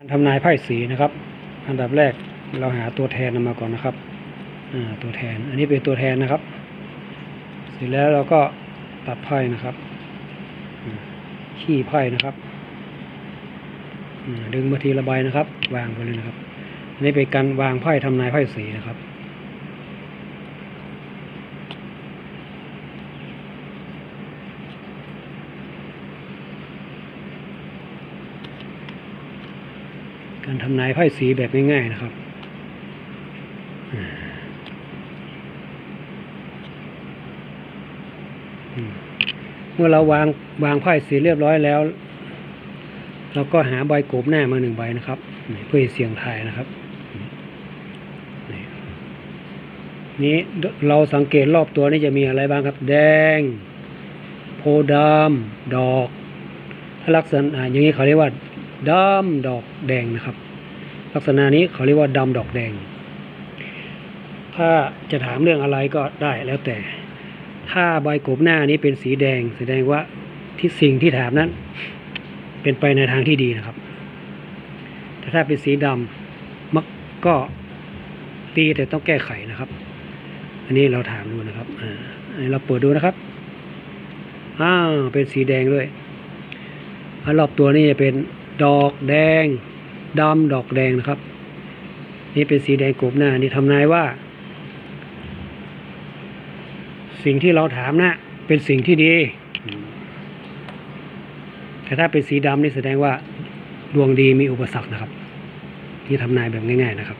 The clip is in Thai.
การทำนายไพ่สีนะครับ อันดับแรกเราหาตัวแทนมาก่อนนะครับอ่าตัวแทน อันนี้เป็นตัวแทนนะครับ เสร็จแล้วเราก็ตัดไพ่นะครับขี้ไพ่นะครับอ่าดึงมาทีละใบนะครับ วางไปเลยนะครับ อันนี้เป็นการวางไพ่ทำนายไพ่สีนะครับ การทำนายไพ่สีแบบง่ายๆนะครับเมื่อเราวางวางไพ่สีเรียบร้อยแล้ว เราก็หาใบโกบหน้ามาหนึ่งใบนะครับ เพื่อเสี่ยงทายนะครับ นี่เราสังเกตรอบตัวนี่จะมีอะไรบ้างครับ แดง โพดำดอกถ้าลักษณะอ่าอย่างนี้เขาเรียกว่า ดำดอกแดงนะครับ ลักษณะนี้เขาเรียกว่าดำดอกแดง ถ้าจะถามเรื่องอะไรก็ได้แล้วแต่ ถ้าใบกบหน้านี้เป็นสีแดง แสดงว่าที่สิ่งที่ถามนั้น เป็นไปในทางที่ดีนะครับ แต่ถ้าเป็นสีดำมักก็ตีแต่ต้องแก้ไขนะครับ อันนี้เราถามดูนะครับอ่าอันนี้เราเปิดดูนะครับอ้าวเป็นสีแดงด้วยอันรอบตัวนี่จะเป็น ดอกแดงดำดอกแดงนะครับ นี่เป็นสีแดงกบหน้า นี่ทำนายว่า สิ่งที่เราถามนะเป็นสิ่งที่ดี แต่ถ้าเป็นสีดำนี่แสดงว่าดวงดีมีอุปสรรคนะครับ นี่ทำนายแบบง่าย ๆนะครับ